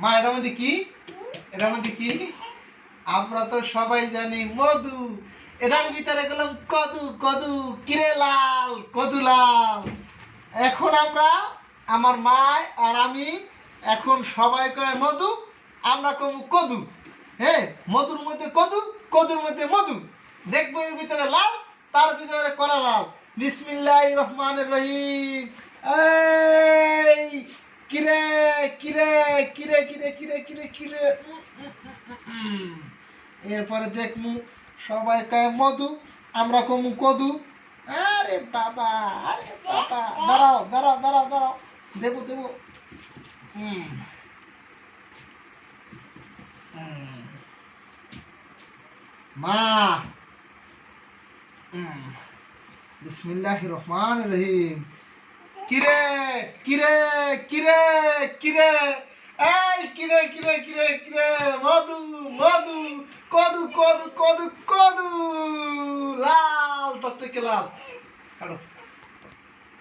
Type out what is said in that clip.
মা, এটার মধ্যে কি? এটার মধ্যে কি? আমরা তো সবাই জানি মধু। এটার ভিতরে গেলাম কদু কদু কিরে লাল, কদু লাল। এখন আমরা, আমার মা আর আমি, এখন সবাই কয় মধু, আমরা কম কদু। হ্যাঁ মধুর মধ্যে কদু, কদুর মধ্যে মধু। দেখব এর ভিতরে লাল, তার ভিতরে কলা লাল। বিসমিল্লাহ রহমান রহিম। কিরে কিরে কিরে কিরে কিরে কিরে কিরে। এরপরে দেখমু সবাই কয়, মধু, আমরা কমু কদু আরে বাবা আরে বাবা দাঁড়াও দাঁড়াও দাঁড়াও দাঁড়াও দেবো দেবো। মা। বিসমিল্লাহ রহমান রহিম কিরে কিরে কিরে কিরে? এই, কিরে কিরে কিরে কিরে? মধু মধু, কদু কদু কদু কদু। লাল তত্ত্বে লাল। কাটো।